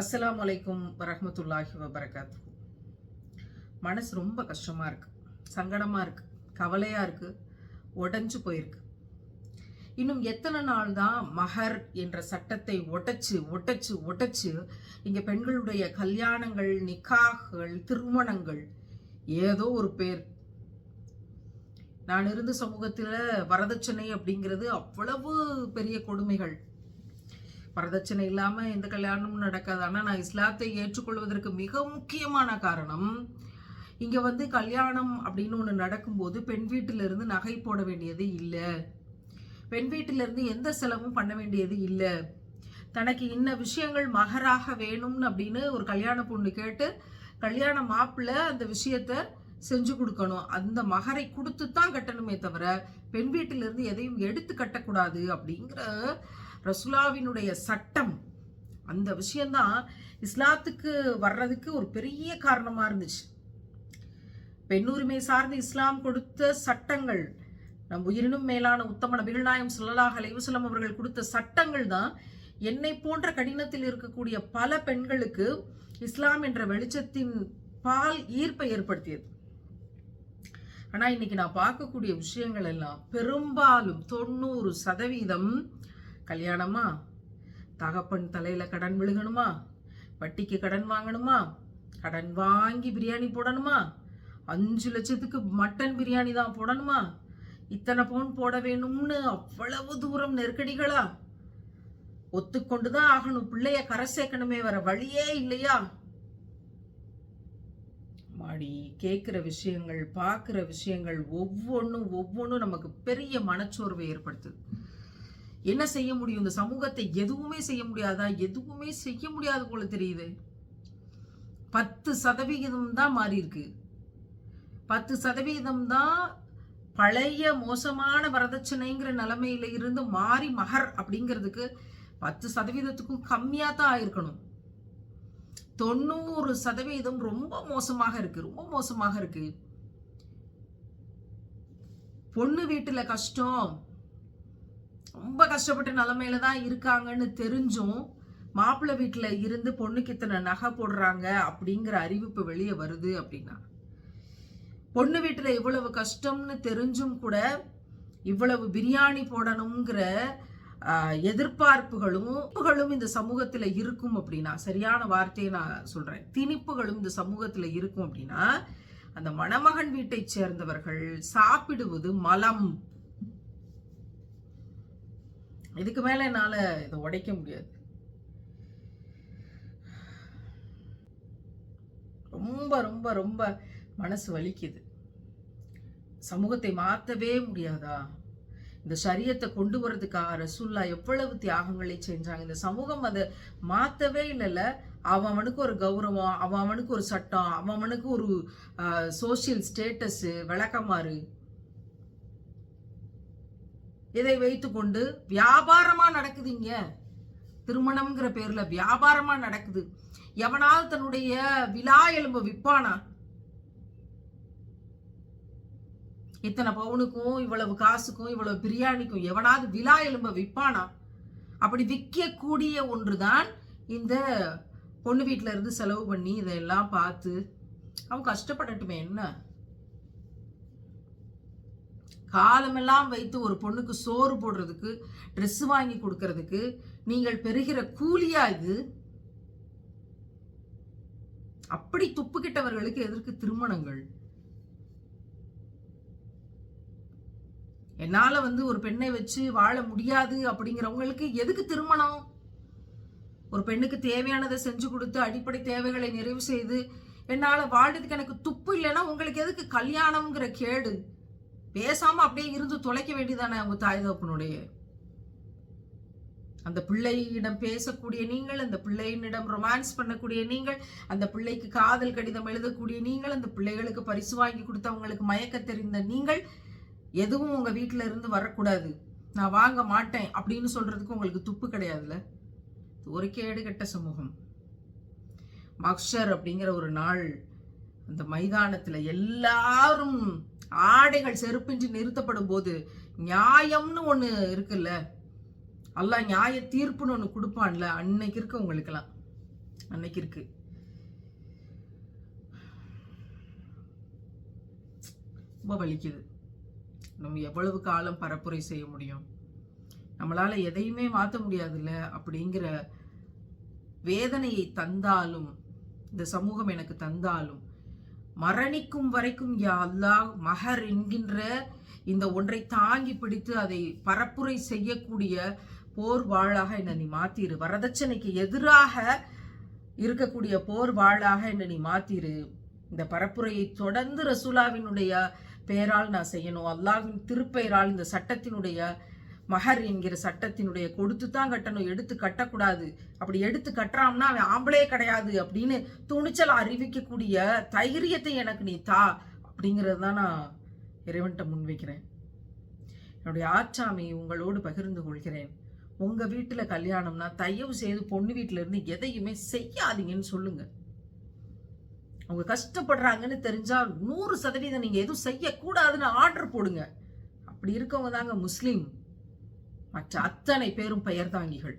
அஸ்லாம் வலைக்கும் வரமத்துல்லாஹி வபரகாத்து மனசு ரொம்ப கஷ்டமாக இருக்குது சங்கடமாக இருக்குது கவலையாக இருக்குது உடஞ்சு போயிருக்கு. இன்னும் எத்தனை நாள் தான் மகர் என்ற சட்டத்தை ஒட்டச்சு ஒட்டச்சு ஒட்டச்சு இங்கே பெண்களுடைய கல்யாணங்கள் நிக்காகள் திருமணங்கள் ஏதோ ஒரு பேர். நான் இருந்த சமூகத்தில் வரதட்சணை அப்படிங்கிறது அவ்வளவு பெரிய கொடுமைகள். வரதட்சணை இல்லாமல் எந்த கல்யாணமும் நடக்காது. ஆனால் நான் இஸ்லாத்தை ஏற்றுக்கொள்வதற்கு மிக முக்கியமான காரணம் இங்கே வந்து கல்யாணம் அப்படின்னு ஒன்று நடக்கும்போது பெண் வீட்டிலிருந்து நகை போட வேண்டியது இல்லை. பெண் வீட்டிலிருந்து எந்த செலவும் பண்ண வேண்டியது இல்லை. தனக்கு இன்ன விஷயங்கள் மகராக வேணும்னு அப்படின்னு ஒரு கல்யாண பொண்ணு கேட்டு கல்யாண மாப்பிள்ள அந்த விஷயத்த செஞ்சு கொடுக்கணும். அந்த மகரை கொடுத்து தான் கட்டணுமே தவிர பெண் வீட்டிலிருந்து எதையும் எடுத்து கட்டக்கூடாது அப்படிங்கிற ரசுலாவினுடைய சட்டம் அந்த விஷயந்தான் இஸ்லாத்துக்கு வர்றதுக்கு ஒரு பெரிய காரணமா இருந்துச்சு. பெண்ணுரிமை சார்ந்து இஸ்லாம் கொடுத்த சட்டங்கள் நம் உயிரினும் மேலான உத்தம நபிகள் நாயம் சொல்லலாக அலைவசலம் அவர்கள் கொடுத்த சட்டங்கள் தான் என்னை போன்ற கடினத்தில் இருக்கக்கூடிய பல பெண்களுக்கு இஸ்லாம் என்ற வெளிச்சத்தின் பால் ஈர்ப்பை ஏற்படுத்தியது. ஆனா இன்னைக்கு நான் பார்க்கக்கூடிய விஷயங்கள் எல்லாம் பெரும்பாலும் தொண்ணூறு சதவீதம் கல்யாணமா? தகப்பன் தலையில கடன் விழுகணுமா? வட்டிக்கு கடன் வாங்கணுமா? கடன் வாங்கி பிரியாணி போடணுமா? அஞ்சு லட்சத்துக்கு மட்டன் பிரியாணி தான் போடணுமா? இத்தனை பவுன் போட வேணும்னு அவ்வளவு தூரம் நெருக்கடிகளா? ஒத்துக்கொண்டுதான் ஆகணும். பிள்ளைய கரை சேர்க்கணுமே வர வழியே இல்லையா? மாடி கேட்குற விஷயங்கள் பார்க்குற விஷயங்கள் ஒவ்வொன்றும் ஒவ்வொன்றும் நமக்கு பெரிய மனச்சோர்வை ஏற்படுத்துது. என்ன செய்ய முடியும்? இந்த சமூகத்தை எதுவுமே செய்ய முடியாதா? எதுவுமே செய்ய முடியாது போல தெரியுது. பத்து சதவிகிதம் தான் மாறி இருக்கு. பத்து சதவிகிதம் தான் பழைய மோசமான வரதட்சணைங்கிற நிலைமையில இருந்து மாறி மகர் அப்படிங்கிறதுக்கு பத்து சதவீதத்துக்கும் கம்மியா தான் ஆயிருக்கணும். தொண்ணூறு சதவீதம் ரொம்ப மோசமாக இருக்கு. ரொம்ப மோசமாக இருக்கு. பொண்ணு வீட்டுல கஷ்டம். ரொம்ப கஷ்டப்பட்ட நிலைமையில தான் இருக்காங்கன்னு தெரிஞ்சும் மாப்பிள்ளை வீட்டில் இருந்து பொண்ணுக்கு இத்தனை நகை போடுறாங்க அப்படிங்கிற அறிவிப்பு வெளியே வருது அப்படின்னா. பொண்ணு வீட்டில் இவ்வளவு கஷ்டம்னு தெரிஞ்சும் கூட இவ்வளவு பிரியாணி போடணுங்கிற எதிர்பார்ப்புகளும் இந்த சமூகத்தில் இருக்கும் அப்படின்னா சரியான வார்த்தையை நான் சொல்கிறேன் திணிப்புகளும் இந்த சமூகத்தில் இருக்கும் அப்படின்னா அந்த மணமகன் வீட்டை சேர்ந்தவர்கள் சாப்பிடுவது மலம். இதுக்கு மேலே என்னால் இதை உடைக்க முடியாது. ரொம்ப ரொம்ப ரொம்ப மனசு வலிக்குது. சமூகத்தை மாற்றவே முடியாதா? இந்த சரியத்தை கொண்டு வரதுக்காக ரசூல்லா எவ்வளவு தியாகங்களை செஞ்சாங்க. இந்த சமூகம் அதை மாற்றவே இல்லைல்ல. அவன் அவனுக்கு ஒரு கௌரவம் அவன் அவனுக்கு ஒரு சட்டம் அவன் அவனுக்கு ஒரு சோசியல் ஸ்டேட்டஸு விளக்கமாறு. இதை வைத்துக்கொண்டு வியாபாரமா நடக்குதுங்க. திருமணம்ங்கிற பேர்ல வியாபாரமா நடக்குது. எவனாவது தன்னுடைய விழா எலும்பு விற்பானா? இத்தனை பவுனுக்கும் இவ்வளவு காசுக்கும் இவ்வளவு பிரியாணிக்கும் எவனாவது விழா எலும்ப விற்பானா? அப்படி விற்கக்கூடிய ஒன்றுதான் இந்த பொண்ணு வீட்டில இருந்து செலவு பண்ணி இதெல்லாம் பார்த்து அவன் கஷ்டப்படட்டுமே என்ன? காலமெல்லாம் வைத்து ஒரு பொண்ணுக்கு சோறு போடுறதுக்கு ட்ரெஸ் வாங்கி கொடுக்கறதுக்கு நீங்கள் பெறுகிற கூலியா இது? அப்படி துப்புக்கிட்டவர்களுக்கு எதற்கு திருமணங்கள்? என்னால வந்து ஒரு பெண்ணை வச்சு வாழ முடியாது அப்படிங்கிறவங்களுக்கு எதுக்கு திருமணம்? ஒரு பெண்ணுக்கு தேவையானதை செஞ்சு கொடுத்து அடிப்படை தேவைகளை நிறைவு செய்து என்னால் வாழ்றதுக்கு எனக்கு துப்பு இல்லைன்னா உங்களுக்கு எதுக்கு கல்யாணம்ங்கிற கேடு? பேசாம அப்படியே இருந்து தொலைக்க வேண்டியதானே உங்க தாய் தகப்பனுடைய? அந்த பிள்ளையிடம் பேசக்கூடிய நீங்கள் அந்த பிள்ளையினிடம் ரொமான்ஸ் பண்ணக்கூடிய நீங்கள் அந்த பிள்ளைக்கு காதல் கடிதம் எழுதக்கூடிய நீங்கள் அந்த பிள்ளைகளுக்கு பரிசு வாங்கி கொடுத்தவங்களுக்கு மயக்க தெரிந்த நீங்கள் எதுவும் உங்க வீட்டில் இருந்து வரக்கூடாது. நான் வாங்க மாட்டேன் அப்படின்னு சொல்றதுக்கு உங்களுக்கு துப்பு கிடையாதுல்ல? ஒரு கேடு கெட்ட சமூகம். மக்ஷர் அப்படிங்கிற ஒரு நாள் அந்த மைதானத்துல எல்லாரும் ஆடைகள் செருப்பின்றி நிறுத்தப்படும் போது நியாயம்னு ஒண்ணு இருக்குல்ல? அல்லாஹ் நியாய தீர்ப்புன்னு ஒண்ணு கொடுப்பான்ல? அன்னைக்கு இருக்கு உங்களுக்கெல்லாம். அன்னைக்கு இருக்கு. ரொம்ப வலிக்குது. நம்ம எவ்வளவு காலம் பரப்புரை செய்ய முடியும்? நம்மளால எதையுமே மாற்ற முடியாதுல்ல? அப்படிங்கிற வேதனையை தந்தாலும் இந்த சமூகம் எனக்கு தந்தாலும் மரணிக்கும் வரைக்கும் யா அல்லாஹ் மஹர் என்கின்ற இந்த ஒன்றை தாங்கி பிடித்து அதை பரப்புரை செய்யக்கூடிய போர் வாழாக என்னை நீ மாத்திரு. வரதட்சணைக்கு எதிராக இருக்கக்கூடிய போர் வாழாக என்னை நீ மாத்திரு. இந்த பரப்புரையை தொடர்ந்து ரசூலாவினுடைய பெயரால் நான் செய்யணும். அல்லாவின் திருப்பெயரால் இந்த சட்டத்தினுடைய மஹர் என்கிற சட்டத்தினுடைய கொடுத்து தான் கட்டணும் எடுத்து கட்டக்கூடாது. அப்படி எடுத்து கட்டுறாம்னா அவன் ஆம்பளே கிடையாது அப்படின்னு துணிச்சல் அறிவிக்கக்கூடிய தைரியத்தை எனக்கு நீ தா அப்படிங்கிறது தான் நான் இறைவன்கிட்ட முன்வைக்கிறேன் என்னுடைய ஆச்சாமி உங்களோடு பகிர்ந்து கொள்கிறேன். உங்கள் வீட்டில் கல்யாணம்னா தயவு செய்து பொண்ணு வீட்டிலேருந்து எதையுமே செய்யாதீங்கன்னு சொல்லுங்கள் அவங்க கஷ்டப்படுறாங்கன்னு தெரிஞ்சால் நூறு சதவீதம் நீங்கள் எதுவும் செய்யக்கூடாதுன்னு ஆர்டர் போடுங்க. அப்படி இருக்கவங்க தாங்க முஸ்லீம். மற்ற அத்தனை பேரும் பெயர்தாங்கிகள்